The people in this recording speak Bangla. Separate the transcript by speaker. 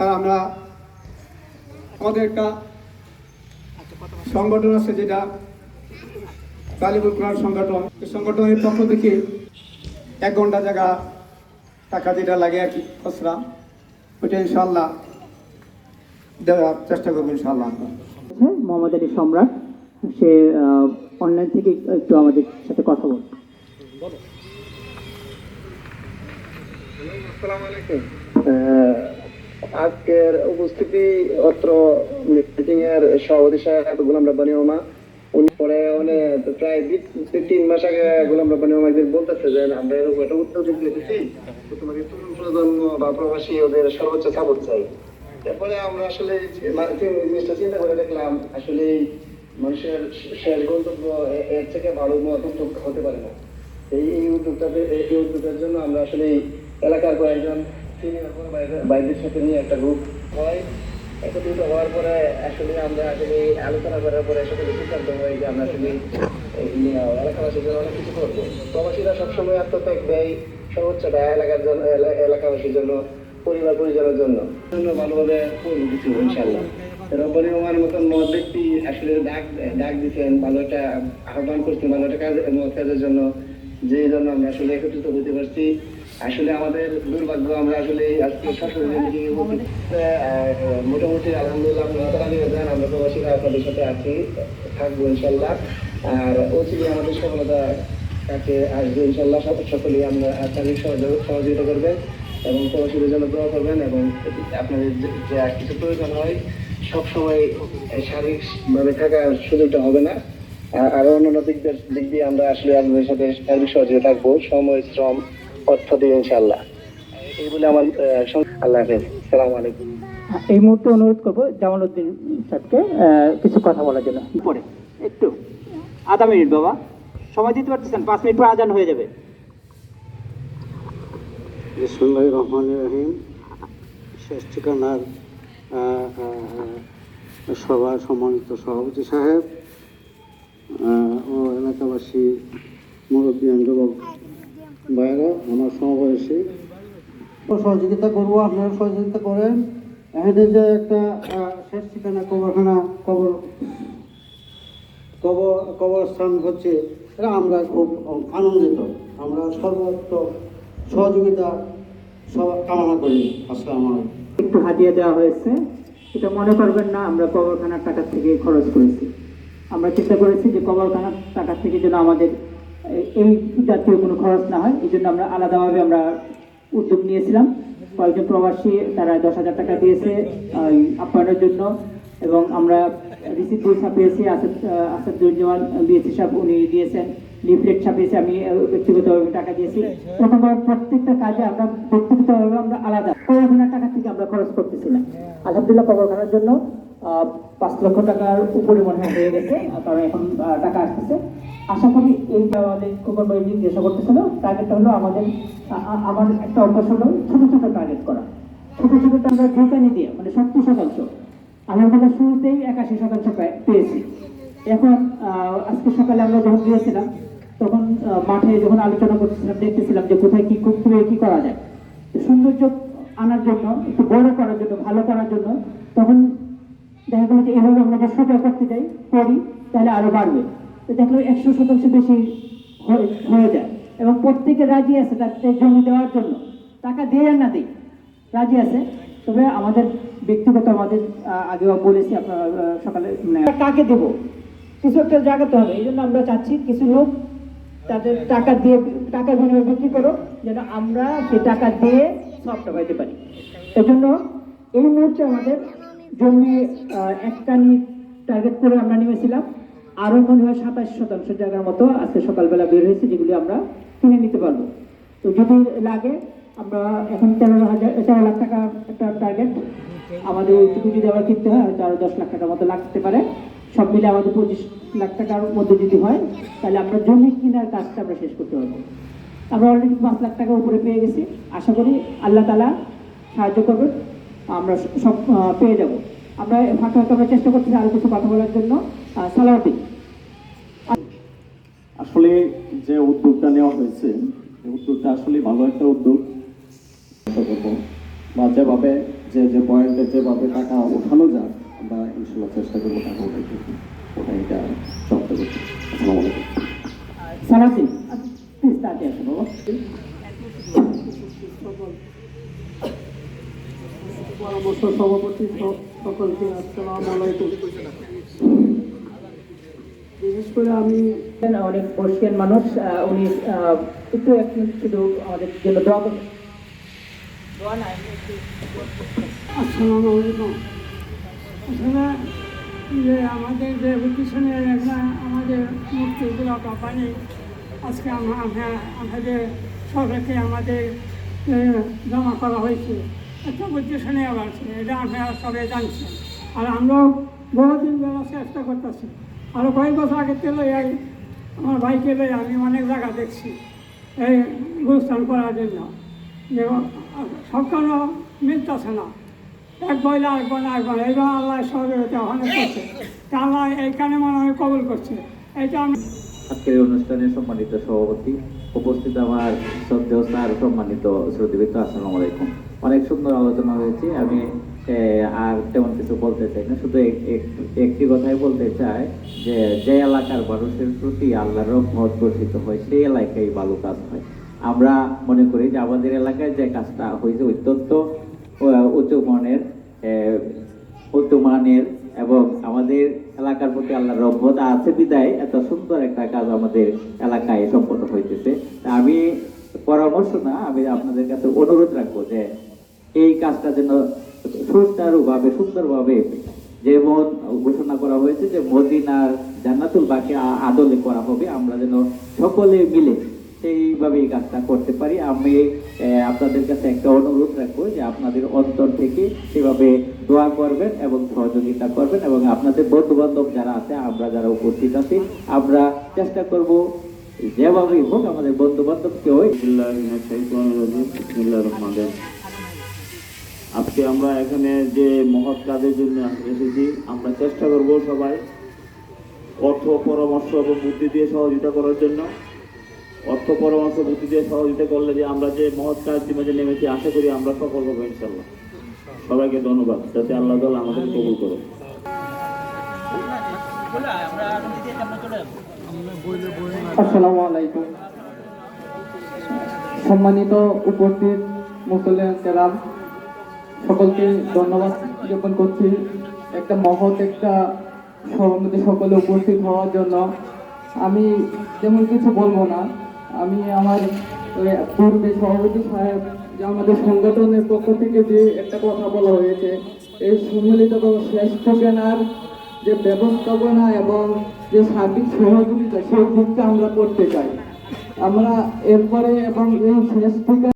Speaker 1: আর আমরা আমাদের একটা সংগঠন আছে যেটা তালিবুল কোরআন সংগঠন। এই সংগঠনের পক্ষ থেকে এক ঘণ্টা জায়গা টাকা যেটা লাগে আর কি খসড়া ওইটা ইনশাল্লাহ দেওয়ার চেষ্টা করব ইনশাল্লাহ আমরা।
Speaker 2: আছে মোহাম্মদ আলী সম্রাট সে অনলাইন থেকে একটু আমাদের সাথে কথা বল।
Speaker 3: আহ, আজকের উপস্থিতি, অত্র মিটিং এর সভাপতি সাহেব গোলাম রাব্বানি ওমা উনি পরে অনেক প্রায় তিন মাস আগে গোলাম রাব্বানি ওমা একদিন বলতেছে যে, আমরা এরকম একটা উদ্যোগ নিতেছি তোমাকে তরুণ প্রজন্ম বা প্রবাসী ওদের সর্বোচ্চ সাপোর্ট চাই। তারপরে আমরা আসলে জিনিসটা চিন্তা করে দেখলাম, আসলে মানুষের শেষ গন্তব্য এর থেকে ভালো উদ্যোগ হতে পারে না। এই উদ্যোগটাতে এই উদ্যোগের জন্য আমরা আসলে এলাকার কয়েকজন সিনিয়র কোনো বাইরে- সাথে নিয়ে একটা গ্রুপ হয়। একত্রিত হওয়ার পরে আসলে আমরা আসলে আলোচনা করার পরে আসলে সিদ্ধান্ত হয় যে আমরা আসলে এলাকাবাসীর জন্য অনেক কিছু করব। প্রবাসীরা সবসময় আত্মত্যাগ দেয়, সর্বোচ্চটা এলাকার জন্য এলা- এলাকাবাসীর জন্য, পরিবার পরিজনের জন্য। জন্য ভালোভাবে করব কিছু ইনশাল্লাহ রব্বানি ওমার মতন মহৎ ব্যক্তি আসলে ডাক ডাক দিচ্ছেন ভালো একটা আহ্বান করছেন, ভালো একটা কাজ কাজের জন্য। যে জন্য আমরা আসলে একত্রিত হতে পারছি। আসলে আমাদের দুর্ভাগ্য আমরা আসলে আজকে মোটামুটি আলহামদুলিল্লাহ আমরা প্রবাসীরা আপনাদের সাথে আছি থাকব ইনশাল্লাহ। আর ওসিলি আমাদের সফলতা কাছে আসবে ইনশাল্লাহ সব সকলেই আমরা সহযোগ- সহযোগিতা করবেন এবং প্রবাসীদের জন্য দোয়া করবেন এবং আপনাদের যে কিছু প্রয়োজন হয় সবসময় শারীরিকভাবে থাকার সুযোগটা হবে না। আর- আরও অন্যান্য দিক দিয়ে আমরা আসলে আপনাদের সাথে শারীরিক সহযোগিতা থাকব সময় শ্রম অর্থ দিয়ে ইনশাল্লাহ এই বলে আমার আল্লাহ হাফেজ। সালাম আলাইকুম।
Speaker 2: এই মুহূর্তে অনুরোধ করব জামাল উদ্দিন আহ, কিছু কথা বলার জন্য। পরে একটু। আধা মিনিট বাবা। সময় দিতে পারতেছেন পাঁচ মিনিট পর আজান হয়ে যাবে।
Speaker 4: বিসমুল্লাহ রহমান রহিম। শেষ ঠিকানার আহ, সম্মানিত সভাপতি সাহেব ও এলাকাবাসী মুরব্বী যুবক ভাইয়েরা আমার সমবয়সী সহযোগিতা করব আপনারা সহযোগিতা করেন। এখানে যে একটা শেষ ঠিকানা কবরখানা কবর কবর কবরস্থান হচ্ছে এটা আমরা খুব আনন্দিত। আমরা সর্বত্র সহযোগিতা সব কামনা করি। আসসালামু আলাইকুম।
Speaker 2: একটু হাতিয়ে দেওয়া হয়েছে। এটা মনে করবেন না আমরা কবরখানার টাকা থেকে খরচ করেছি। আমরা চেষ্টা করেছি যে কবরখানার টাকা থেকে যেন আমাদের এই জাতীয় কোনো খরচ না হয়, এই জন্য আমরা আলাদাভাবে আমরা উদ্যোগ নিয়েছিলাম। কয়েকজন প্রবাসী তারা দশ হাজার টাকা দিয়েছে আপ্যায়নের জন্য। এবং আমরা রিসিপ্ট পেয়েছি ছাপিয়েছি আসাদ আসাদুজ্জামান বিএসি সাহেব উনি দিয়েছেন। লিফলেট ছাপিয়েছি, আমি ব্যক্তিগতভাবে টাকা দিয়েছি। প্রথমবার প্রত্যেকটা কাজে আমরা ব্যক্তিগতভাবে আমরা আলাদা। কবরখানার টাকা থেকে আমরা খরচ করতেছিলাম আলহামদুলিল্লাহ কবরখানার জন্য পাঁচ লক্ষ টাকার উপরে মনে হয় গেছে কারণ এখন টাকা আসতেছে। আশা করি এই আমাদের খোকন ভাই জিজ্ঞাসা করতেছিল টার্গেটটা হলো আমাদের আমার একটা অভ্যাস হলো ছোট ছোট টার্গেট করা। ছোট ছোট আমরা যেখানে দিয়ে মানে সত্তর শতাংশ। আলহামদুলিল্লাহ শুরুতেই একাশি শতাংশ পেয়েছি। এখন আজকে সকালে আমরা যখন গিয়েছিলাম তখন মাঠে যখন আলোচনা করতেছিলাম, দেখতেছিলাম যে কোথায় কি করতে কি করা যায়। সৌন্দর্য আনার জন্য, একটু বড় করার জন্য, ভালো করার জন্য, তখন দেখা গেলো যে এভাবে আমরা যে সোজা করতে যাই, করি, তাহলে আরও বাড়বে। তো দেখল একশো শতাংশ বেশি হয়ে যায়। এবং প্রত্যেকে রাজি আছে তাতে জমি দেওয়ার জন্য। টাকা দিয়ে আর না দিই, রাজি আছে। তবে আমাদের ব্যক্তিগত, আমাদের আগেও বলেছি, আপনারা সকালে মানে কাকে দেবো? কিছু একটা জায়গাতে হবে, এই জন্য আমরা চাচ্ছি কিছু লোক তাদের টাকা দিয়ে টাকার বিনিময়ে বিক্রি করো, যেন আমরা সে টাকা দিয়ে সবটা পাইতে পারি। এজন্য এই মুহূর্তে আমাদের জমি একটানি টার্গেট করে আমরা নেমেছিলাম আরও মনে হয় সাতাশ শতাংশ জায়গার মতো আজকে সকালবেলা বের হয়েছে, যেগুলি আমরা কিনে নিতে পারব। তো যদি লাগে, আমরা এখন তেরো হাজার, তেরো লাখ টাকা একটা টার্গেট আমাদের যদি আবার কিনতে হয় আরও দশ লাখ টাকার মতো লাগতে পারে। সব মিলে আমাদের পঁচিশ লাখ টাকার মধ্যে যদি হয়, তাহলে আমরা জমি কেনার কাজটা আমরা শেষ করতে পারব। আমরা অলরেডি পাঁচ লাখ টাকা উপরে পেয়ে গেছি। আশা করি আল্লাহ তালা সাহায্য করবেন আমরা সব পেয়ে যাব। আমরা ফাঁকা ফাঁকা আমরা চেষ্টা করছি আরও কিছু কথা বলার জন্য। সালাউদ্দিন
Speaker 5: আসলে যে উদ্যোগটা নেওয়া হয়েছে উদ্যোগটা আসলে ভালো একটা উদ্যোগ। করব। বা যেভাবে, যে যে পয়েন্টে যেভাবে টাকা ওঠানো যায় আমরা ইনশাল্লাহ চেষ্টা করব টাকা উঠাইতে ওটা এটা সমাপ্ত করতে। আসসালামু আলাইকুম।
Speaker 2: সালাসি প্লিজ তাড়াতাড়ি আসো বাবা।
Speaker 1: পরামর্শ সভাপতি সকলকে আসসালাম আলাইকুম। বিশেষ করে আমি
Speaker 2: অনেক বর্ষিয়ান মানুষ উনি একটু একটু শুধু আমাদের জন্য দোয়া করবেন। দোয়া না
Speaker 6: আসসালামু আলাইকুম। আসলে যে আমাদের যে পিছনে একটা আমাদের মূর্তিগুলো বা পানি আজকে আমাদের সরকারকে আমাদের জমা করা হয়েছে একটা বুদ্ধিশনে আছে, এটা আমরা সবাই জানছি। আর আমরাও বহুদিন বেলা চেষ্টা করতেছি। আরও কয়েক বছর আগে থেকে এই আমার ভাইকে লই আমি অনেক জায়গা দেখছি, এই গুরুস্থান করার জন্য। যে সবখানে মিলতেছে না। এক বইলে আর বলে আর বলে এইবার আল্লাহ সহযোগিতা অনেক করছে। আল্লাহ এইখানে মনে হয় কবুল করছে। এটা আমি
Speaker 7: আজকের অনুষ্ঠানে সম্মানিত সভাপতি উপস্থিত আমার শ্রদ্ধেয় স্যার, সম্মানিত শ্রদ্ধেবিত আসসালামু আলাইকুম। অনেক সুন্দর আলোচনা হয়েছে। আমি আর তেমন কিছু বলতে চাই না। শুধু এক- এক- একটি কথাই বলতে চাই যে যে এলাকার মানুষের প্রতি আল্লাহর রহমত বর্ষিত হয়, সেই এলাকায় ভালো কাজ হয়। আমরা মনে করি যে আমাদের এলাকায় যে কাজটা হয়েছে অত্যন্ত আহ, উচ্চ মানের মানের এবং আমাদের এলাকার প্রতি আল্লাহর রহমত আছে বিদায়। এত সুন্দর একটা কাজ আমাদের এলাকায় সম্পন্ন হইতেছে। আমি পরামর্শ না আমি আপনাদের কাছে অনুরোধ রাখব যে এই কাজটা যেন সুচারুভাবে সুন্দরভাবে যেমন ঘোষণা করা হয়েছে যে মদিনার জান্নাতুল বাকি আদলে করা হবে আমরা যেন সকলে মিলে সেইভাবে এই কাজটা করতে পারি। আমি আপনাদের কাছে একটা অনুরোধ রাখব যে আপনাদের অন্তর থেকে সেভাবে দোয়া করবেন এবং সহযোগিতা করবেন এবং আপনাদের বন্ধু বান্ধব যারা আছে, আমরা যারা উপস্থিত আছি, আমরা চেষ্টা করব যেভাবেই হোক আমাদের বন্ধু বান্ধবকেও
Speaker 5: আজকে আমরা এখানে যে মহৎ কাজের জন্য এসেছি, আমরা চেষ্টা করব সবাই অর্থ, পরামর্শ এবং বুদ্ধি দিয়ে সহযোগিতা করার জন্য। অর্থ পরামর্শ বুদ্ধি দিয়ে সহযোগিতা করলে যে আমরা যে মহৎ কাজ যে নেমেছি আশা করি আমরা সফল হব ইনশাল্লাহ। সবাইকে ধন্যবাদ। যাতে আল্লাহ তাআলা আমাদের কবুল করে
Speaker 8: সম্মানিত উপস্থিত মুসলিম কেরাম, সকলকে ধন্যবাদ জ্ঞাপন করছি। একটা মহৎ একটা সকলে উপস্থিত হওয়ার জন্য। আমি তেমন কিছু বলব না। আমি আমার পূর্বে সভাপতি সাহেব যে আমাদের সংগঠনের পক্ষ থেকে যে একটা কথা বলা হয়েছে, এই সম্মিলিত শ্রেষ্ঠ জ্ঞানার যে ব্যবস্থাপনা এবং যে সার্বিক সহযোগিতা, সেই দিকটা আমরা করতে চাই। আমরা এরপরে এবং এই থেকে